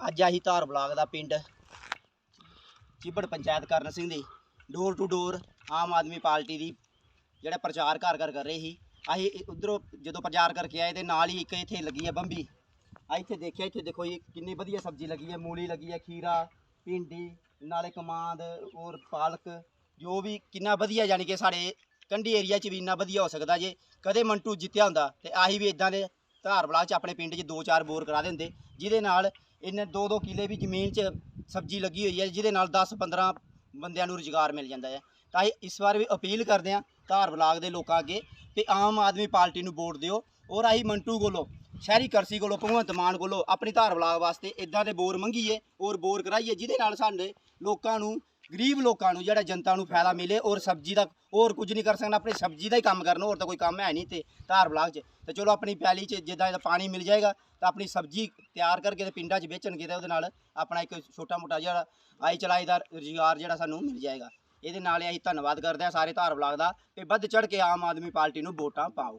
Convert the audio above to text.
ਅੱਜ ਆਹੀ ਧਾਰ ਬਲਾਕ ਦਾ ਪਿੰਡ ਚਿੱਬੜ ਪੰਚਾਇਤ ਕਰਨ ਸਿੰਘ ਦੀ। Door to door Aam Aadmi party ਦੀ ਜਿਹੜਾ ਪ੍ਰਚਾਰ ਘਰ ਘਰ ਕਰ ਰਹੇ ਸੀ। ਅਸੀਂ ਉਧਰੋਂ ਜਦੋਂ ਪ੍ਰਚਾਰ ਕਰਕੇ ਆਏ ਤੇ ਨਾਲ ਹੀ ਇੱਕ ਇੱਥੇ ਲੱਗੀ ਹੈ ਬੰਬੀ। ਆ ਇੱਥੇ ਦੇਖਿਆ, ਇੱਥੇ ਦੇਖੋ ਜੀ, ਕਿੰਨੀ ਵਧੀਆ ਸਬਜ਼ੀ ਲੱਗੀ ਹੈ ਮੂਲੀ ਲੱਗੀ ਹੈ ਖੀਰਾ, ਭਿੰਡੀ, ਨਾਲੇ ਕਮਾਂਦ ਔਰ ਪਾਲਕ, ਜੋ ਵੀ ਕਿੰਨਾ ਵਧੀਆ ਯਾਨੀ ਕਿ ਸਾਡੇ ਕੰਢੀ ਏਰੀਆ 'ਚ ਵੀ ਇੰਨਾ ਵਧੀਆ ਹੋ ਸਕਦਾ ਜੇ ਕਦੇ ਮੰਟੂ ਜਿੱਤਿਆ ਹੁੰਦਾ ਤੇ ਆਹੀ ਵੀ ਇਦਾਂ ਦੇ ਧਾਰ ਬਲਾਕ 'ਚ ਆਪਣੇ ਪਿੰਡ 'ਚ ਦੋ ਚਾਰ ਬੋਰ ਕਰਾ ਦਿੰਦੇ, ਜਿਹਦੇ ਨਾਲ ਇਹਨੇ ਦੋ ਦੋ ਕਿੱਲੇ ਵੀ ਜ਼ਮੀਨ 'ਚ ਸਬਜ਼ੀ ਲੱਗੀ ਹੋਈ ਹੈ, ਜਿਹਦੇ ਨਾਲ 10 15 ਬੰਦਿਆਂ ਨੂੰ ਰੁਜ਼ਗਾਰ ਮਿਲ ਜਾਂਦਾ ਹੈ। ਤਾਂ ਅਸੀਂ ਇਸ ਵਾਰ ਵੀ ਅਪੀਲ ਕਰਦੇ ਹਾਂ ਧਾਰ ਬਲਾਕ ਦੇ ਲੋਕਾਂ ਅੱਗੇ ਕਿ ਆਮ ਆਦਮੀ ਪਾਰਟੀ ਨੂੰ ਵੋਟ ਦਿਓ। ਔਰ ਆਹੀ ਮੰਟੂ ਕੋਲੋਂ, ਸ਼ਹਿਰੀ ਕਰਸੀ ਕੋਲੋਂ, ਭਗਵੰਤ ਮਾਨ ਕੋਲੋਂ ਆਪਣੀ ਧਾਰ ਬਲਾਕ ਵਾਸਤੇ ਇਦਾਂ ਦੇ ਬੋਰ ਮੰਗੀਏ ਔਰ ਬੋਰ ਕਰਾਈਏ, ਜਿਹਦੇ ਨਾਲ ਸਾਡੇ ਲੋਕਾਂ ਨੂੰ ਗਰੀਬ ਲੋਕਾਂ ਨੂੰ, ਜਿਹੜਾ ਜਨਤਾ ਨੂੰ ਫਾਇਦਾ ਮਿਲੇ ਔਰ ਸਬਜ਼ੀ ਦਾ, ਹੋਰ ਕੁਝ ਨਹੀਂ ਕਰ ਸਕਣਾ, ਆਪਣੀ ਸਬਜ਼ੀ ਦਾ ਹੀ ਕੰਮ ਕਰਨਾ, ਹੋਰ ਤਾਂ ਕੋਈ ਕੰਮ ਹੈ ਨਹੀਂ ਤੇ ਧਾਰ ਬਲਾਕ 'ਚ। ਤੇ ਚਲੋ ਆਪਣੀ ਪੈਲੀ 'ਚ ਜਿੱਦਾਂ ਇਹਦਾ ਪਾਣੀ ਮਿਲ ਜਾਏਗਾ, ਤਾਂ ਆਪਣੀ ਸਬਜ਼ੀ ਤਿਆਰ ਕਰਕੇ ਤੇ ਪਿੰਡਾਂ 'ਚ ਵੇਚਣਗੇ ਤੇ ਉਹਦੇ ਨਾਲ ਆਪਣਾ ਇੱਕ ਛੋਟਾ ਮੋਟਾ ਜਿਹੜਾ ਆਈ ਚਲਾਈ ਦਾ ਰੁਜ਼ਗਾਰ ਜਿਹੜਾ ਸਾਨੂੰ ਮਿਲ ਜਾਏਗਾ। ਇਹਦੇ ਨਾਲ ਅਸੀਂ ਧੰਨਵਾਦ ਕਰਦੇ ਹਾਂ ਸਾਰੇ ਧਾਰ ਬਲਾਕ ਦਾ ਕਿ ਵੱਧ ਚੜ ਕੇ ਆਮ ਆਦਮੀ ਪਾਰਟੀ ਨੂੰ ਵੋਟਾਂ ਪਾਓ।